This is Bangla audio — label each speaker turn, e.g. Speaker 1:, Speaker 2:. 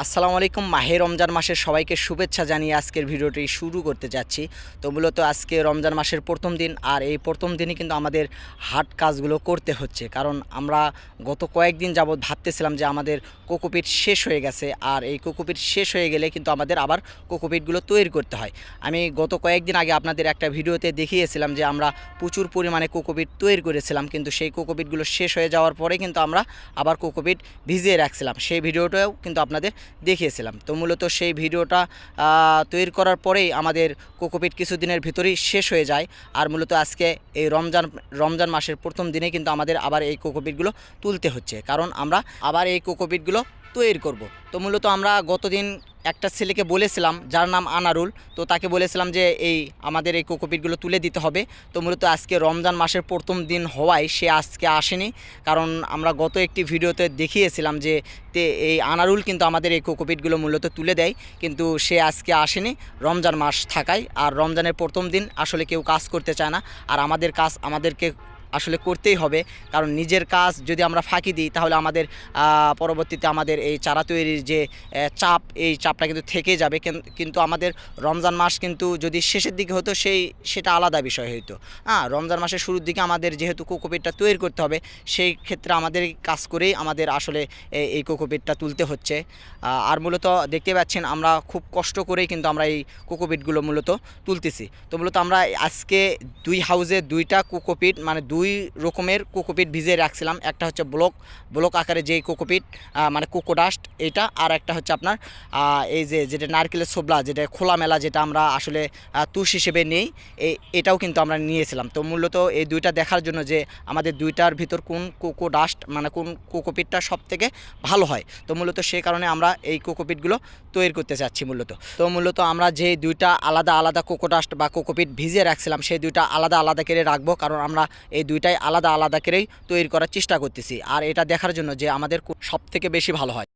Speaker 1: আসসালামু আলাইকুম, মাহে রমজান মাসের সবাইকে শুভেচ্ছা জানিয়ে আজকের ভিডিওটি শুরু করতে যাচ্ছি। তো মূলত আজকে রমজান মাসের প্রথম দিন, আর এই প্রথম দিনই কিন্তু আমাদের হাট কাজগুলো করতে হচ্ছে। কারণ আমরা গত কয়েকদিন যাবৎ ভাবতেছিলাম যে আমাদের কোকোপিট শেষ হয়ে গেছে, আর এই কোকোপিট শেষ হয়ে গেলে কিন্তু আমাদের আবার কোকোপিটগুলো তৈরি করতে হয়। আমি গত কয়েকদিন আগে আপনাদের একটা ভিডিওতে দেখিয়েছিলাম যে আমরা প্রচুর পরিমাণে কোকোপিট তৈরি করেছিলাম, কিন্তু সেই কোকোপিটগুলো শেষ হয়ে যাওয়ার পরে কিন্তু আমরা আবার কোকোপিট ভিজিয়ে রাখছিলাম। সেই ভিডিওটাও কিন্তু আপনাদের দেখিয়েছিলাম। তো মূলত সেই ভিডিওটা তৈরি করার পরেই আমাদের কোকোপিট কিছুদিনের ভিতরেই শেষ হয়ে যায়। আর মূলত আজকে এই রমজান রমজান মাসের প্রথম দিনে কিন্তু আমাদের আবার এই কোকোপিটগুলো তুলতে হচ্ছে। কারণ আমরা আবার এই কোকোপিটগুলো তৈরি করব। তো মূলত আমরা গতদিন একটা ছেলেকে বলেছিলাম, যার নাম আনারুল, তো তাকে বলেছিলাম যে এই আমাদের এই কোকোপিটগুলো তুলে দিতে হবে। তো মূলত আজকে রমজান মাসের প্রথম দিন হওয়ায় সে আজকে আসেনি। কারণ আমরা গত একটি ভিডিওতে দেখিয়েছিলাম যে এই আনারুল কিন্তু আমাদের এই কোকোপিটগুলো মূলত তুলে দেয়, কিন্তু সে আজকে আসেনি রমজান মাস থাকায়। আর রমজানের প্রথম দিন আসলে কেউ কাজ করতে চায় না। আর আমাদের কাজ, আমাদেরকে আসলে করতেই হবে। কারণ নিজের কাজ যদি আমরা ফাঁকি দিই, তাহলে আমাদের পরবর্তীতে আমাদের এই চারা তৈরির যে চাপ, এই চাপটা কিন্তু থেকে যাবে। কিন্তু আমাদের রমজান মাস কিন্তু যদি শেষের দিকে হতো, সেই, সেটা আলাদা বিষয় হইতো। হ্যাঁ রমজান মাসের শুরুর দিকে আমাদের যেহেতু কোকোপিটটা তৈরি করতে হবে, সেই ক্ষেত্রে আমাদের কাজ করেই আমাদের আসলে এই কোকোপিটটা তুলতে হচ্ছে। আর মূলত দেখতে পাচ্ছেন আমরা খুব কষ্ট করেই কিন্তু আমরা এই কোকোপিটগুলো মূলত তুলতেছি। তো মূলত আমরা আজকে দুই হাউজে দুইটা কোকোপিট মানে দুই রকমের কোকোপিট ভিজিয়ে রাখছিলাম। একটা হচ্ছে ব্লক ব্লক আকারে যেই কোকোপিট মানে কোকোডাস্ট এটা, আর একটা হচ্ছে আপনার এই যে, যেটা নারকেলের ছোবলা, যেটা খোলামেলা যেটা আমরা আসলে তুষ হিসেবে নেই এটাও কিন্তু আমরা নিয়েছিলাম। তো মূলত এই দুইটা দেখার জন্য যে আমাদের দুইটার ভিতর কোন কোকো ডাস্ট মানে কোন কোকোপিটটা সব থেকে ভালো হয়, তো মূলত সেই কারণে আমরা এই কোকোপিটগুলো তৈরি করতে চাচ্ছি মূলত। তো মূলত আমরা যে দুইটা আলাদা আলাদা কোকো ডাস্ট বা কোকোপিট ভিজিয়ে রাখছিলাম, সেই দুইটা আলাদা আলাদা করে রাখব, কারণ আমরা এই দুইটাই আলাদা আলাদা করেই তৈরি করার চেষ্টা করতেছি। আর এটা দেখার জন্য যে আমাদের সব থেকে বেশি ভালো হয়।